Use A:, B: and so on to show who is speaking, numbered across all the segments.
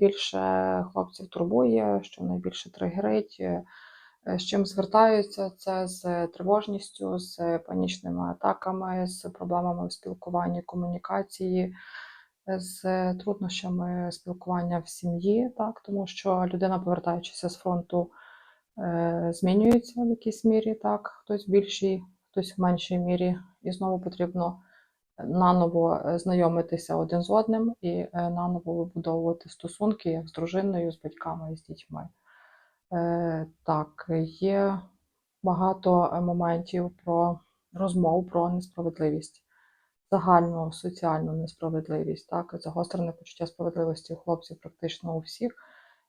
A: найбільше хлопців турбує, що найбільше тригерить, е, з чим звертаються, це з тривожністю, з панічними атаками, з проблемами в спілкуванні, комунікації, з труднощами спілкування в сім'ї, так, тому що людина, повертаючися з фронту, е, змінюється в якійсь мірі, так, хтось в більшій, хтось в меншій мірі, і знову потрібно наново е, знайомитися один з одним і е, наново вибудовувати стосунки як з дружиною, з батьками і з дітьми. Е, Так, є багато моментів про розмов про несправедливість, загальну соціальну несправедливість, так, загострене почуття справедливості у хлопців практично у всіх,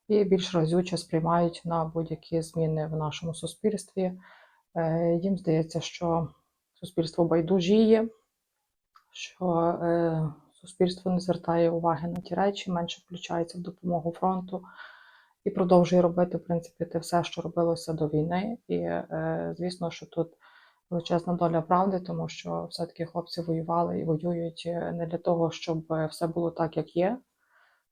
A: і більш разюче сприймають на будь-які зміни в нашому суспільстві. Їм здається, що суспільство байдужіє, що е, суспільство не звертає уваги на ті речі, менше включається в допомогу фронту і продовжує робити, в принципі, те все, що робилося до війни. І е, звісно, що тут величезна доля правди, тому що все-таки хлопці воювали і воюють е, не для того, щоб все було так, як є,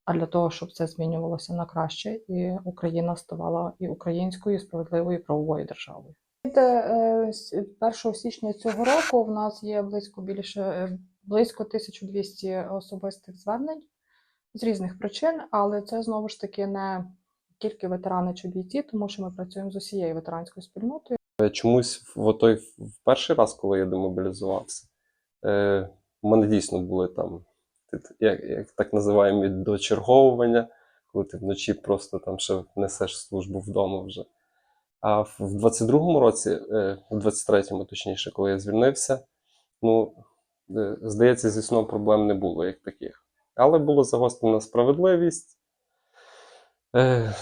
A: а для того, щоб це змінювалося на краще, і Україна ставала і українською, і справедливою і правовою державою. Від е, 1 січня цього року в нас є близько більше близько 1200 особистих звернень з різних причин, але це знову ж таки не тільки ветерани чи бійці, тому що ми працюємо з усією ветеранською спільнотою.
B: Е, Чомусь в той в перший раз, коли я демобілізувався, е, у мене дійсно були там, як, як так називаємо, дочерговування, коли ти вночі просто там ще несеш службу вдома вже. А в в 22-му році, е, в 23-му точніше, коли я звільнився, ну, здається, зі сном проблем не було як таких. Але була загострена справедливість, е,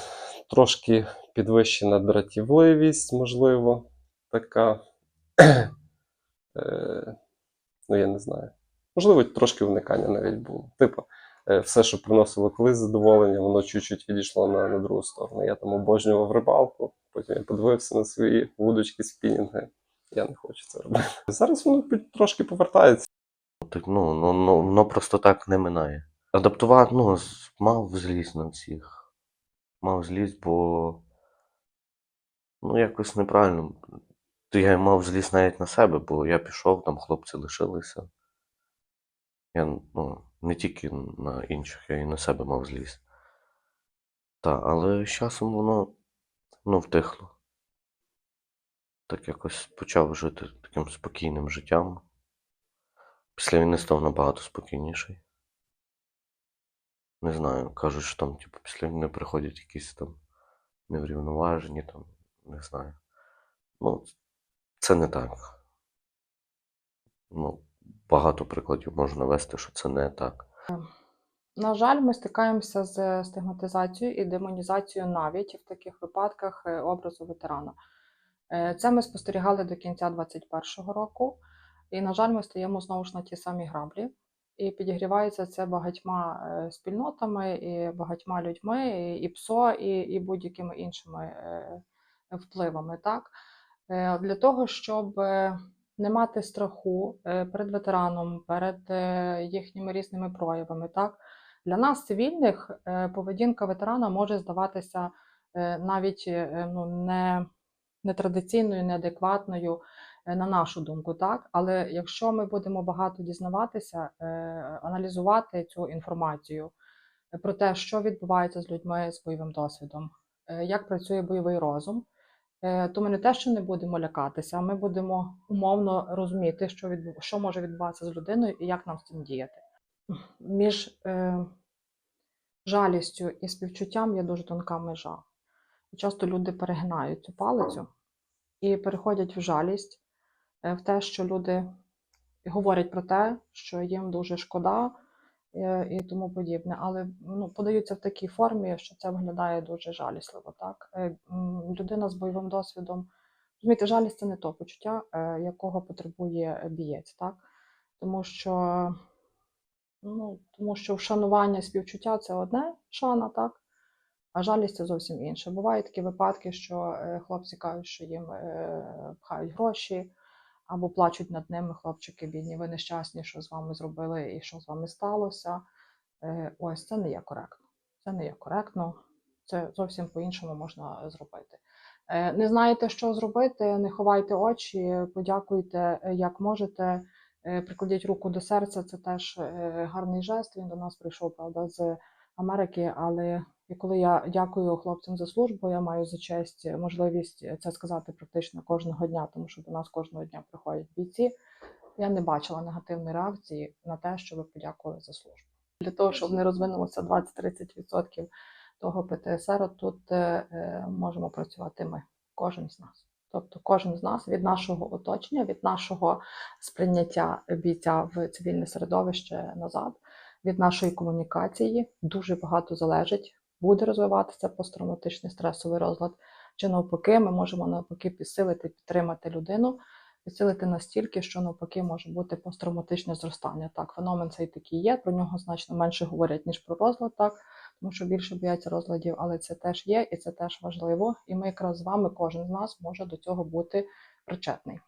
B: трошки підвищена дратівливість, можливо, така. Е, ну, я не знаю. Можливо, трошки уникання навіть було. Типу, е, все, що приносило колись задоволення, воно чуть-чуть відійшло на, на другу сторону. Я там обожнював рибалку, потім я подивився на свої вудочки спінінги. Я не хочу це робити. Зараз воно трошки повертається.
C: Ну, ну, ну, воно просто так не минає. Адаптувати, ну, мав злізь на всіх. Мав злізь, бо. Ну, якось неправильно. То я мав злізь навіть на себе, бо я пішов, там хлопці лишилися. Я, ну, не тільки на інших, я і на себе мав злізь. Та, але з часом воно, ну, втихло. Так якось почав жити таким спокійним життям. Після війни став набагато спокійніший. Не знаю, кажуть, що там, типу, після війни приходять якісь там неврівноважені, там, не знаю. Ну, це не так. Ну, багато прикладів можна навести, що це не так.
A: На жаль, ми стикаємося з стигматизацією і демонізацією навіть в таких випадках е, образу ветерана. Е, Це ми спостерігали до кінця 2021 року, і, на жаль, ми стаємо знову ж на ті самі граблі. І підігрівається це багатьма е, спільнотами, і багатьма людьми, і, ПСО, і, і будь-якими іншими е, впливами. Так? Е, Для того, щоб не мати страху перед ветераном, перед їхніми різними проявами. Так? Для нас, цивільних, поведінка ветерана може здаватися навіть ну, не, нетрадиційною, неадекватною, на нашу думку, так? Але якщо ми будемо багато дізнаватися, е, аналізувати цю інформацію е, про те, що відбувається з людьми з бойовим досвідом, е, як працює бойовий розум, е, то ми не те, що не будемо лякатися, ми будемо умовно розуміти, що, відбу... що може відбуватися з людиною і як нам з цим діяти. Між е, жалістю і співчуттям є дуже тонка межа. Часто люди перегинають цю палицю і переходять в жалість, е, в те, що люди говорять про те, що їм дуже шкода е, і тому подібне, але ну, подаються в такій формі, що це виглядає дуже жалісливо. Так? Е, Людина з бойовим досвідом, розумієте, жалість це не то почуття, е, якого потребує бієць, так? тому що Ну, тому що вшанування співчуття це одне шана, так? А жалість це зовсім інше. Бувають такі випадки, що е, хлопці кажуть, що їм е, пхають гроші або плачуть над ними, хлопчики бідні, ви нещасні, що з вами зробили і що з вами сталося. Е, ось це не є коректно. Це не є коректно, це зовсім по-іншому можна зробити. Е, Не знаєте, що зробити, не ховайте очі, подякуйте, е, як можете. Прикладіть руку до серця, це теж гарний жест. Він до нас прийшов, правда, з Америки. Але і коли я дякую хлопцям за службу, я маю за честь е, можливість це сказати практично кожного дня, тому що до нас кожного дня приходять бійці. Я не бачила негативної реакції на те, що ви подякували за службу. Для того, щоб не розвинулося 20-30% того ПТСР, тут е, е, можемо працювати ми, кожен з нас. Тобто кожен з нас від нашого оточення, від нашого сприйняття бійця в цивільне середовище назад, від нашої комунікації дуже багато залежить. Буде розвиватися посттравматичний стресовий розлад, чи навпаки, ми можемо навпаки підсилити, підтримати людину, підсилити настільки, що навпаки може бути посттравматичне зростання. Так, феномен цей такий є, про нього значно менше говорять, ніж про розлад, так, тому що більше бояться розладів, але це теж є і це теж важливо. І ми якраз з вами, кожен з нас може до цього бути причетний.